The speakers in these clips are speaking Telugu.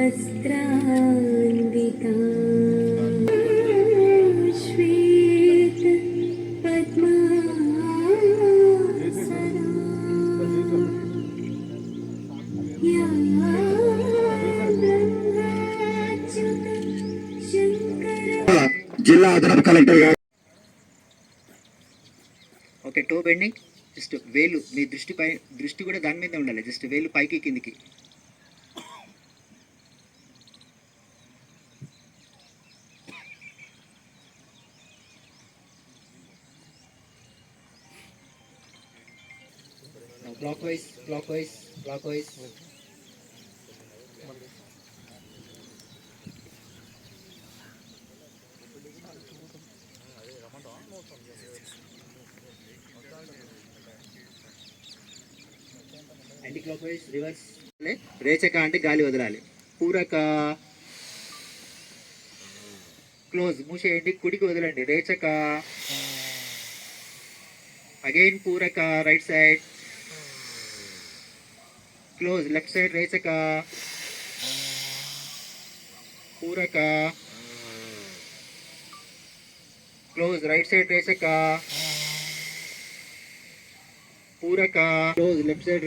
वस्त्रान्विता श्वेत पद्मासना या ब्रह्माच्युत शङ्कर జిల్లా అదనపు కలెక్టర్ గారు ఓకే టో బెండింగ్ జస్ట్ వేలు మీ దృష్టి పై దృష్టి కూడా దాని మీద ఉండాలి జస్ట్ వేలు పైకి కిందికి Clockwise clockwise clockwise anti clockwise reverse రేచక అంటే గాలి వదలాలి. పూరక. క్లోజ్ మూసేయండి కుడికి వదలండి. రేచక. Again పూరక right side close left side రేచక పూరక క్లోజ్ రైట్ సైడ్ రేచక పూరక క్లోజ్ లెఫ్ట్ సైడ్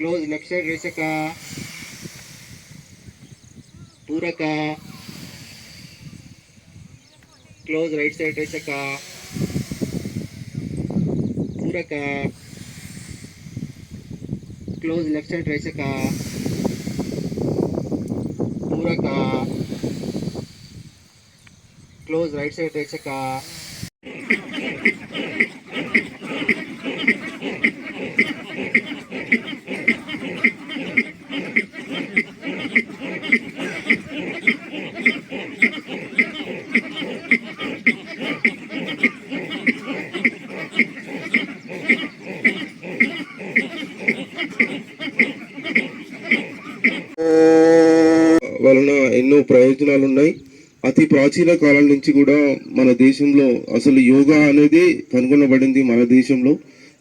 రేచక పూరక క్లోజ్ రైట్ సైడ్ రేచక పూరక క్లోజ్ లెఫ్ట్ సైడ్ రేచక పూరక క్లోజ్ రైట్ సైడ్ రేచక పూరక క్లోజ్ లెఫ్ట్ సైడ్ రేచక పూరక క్లోజ్ రైట్ సైడ్ రేచక వలన ఎన్నో ప్రయోజనాలు ఉన్నాయి అతి ప్రాచీన కాలం నుంచి కూడా మన దేశంలో అసలు యోగా అనేది కనుగొనబడింది మన దేశంలో.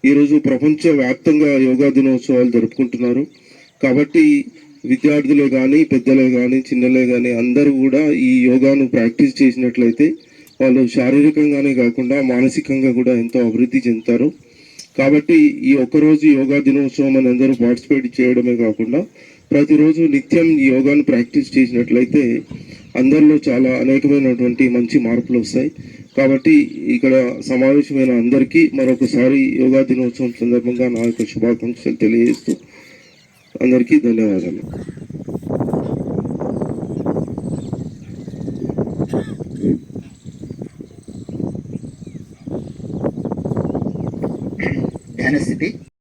ఈరోజు ప్రపంచ వ్యాప్తంగా యోగా దినోత్సవాలు జరుపుకుంటున్నారు. కాబట్టి విద్యార్థులే కానీ పెద్దలే కానీ చిన్నలే కానీ అందరూ కూడా ఈ యోగాను ప్రాక్టీస్ చేసినట్లయితే వాళ్ళు శారీరకంగానే కాకుండా మానసికంగా కూడా ఎంతో అభివృద్ధి చెందుతారు. కాబట్టి ఈ ఒక్కరోజు యోగా దినోత్సవం అని అందరూ పార్టిసిపేట్ చేయడమే కాకుండా ప్రతిరోజు నిత్యం ఈ యోగాను ప్రాక్టీస్ చేసినట్లయితే అందరిలో చాలా అనేకమైనటువంటి మంచి మార్పులు వస్తాయి. కాబట్టి ఇక్కడ సమావేశమైన అందరికీ మరొకసారి యోగా దినోత్సవం సందర్భంగా నా యొక్క శుభాకాంక్షలు తెలియజేస్తూ అందరికీ ధన్యవాదాలు.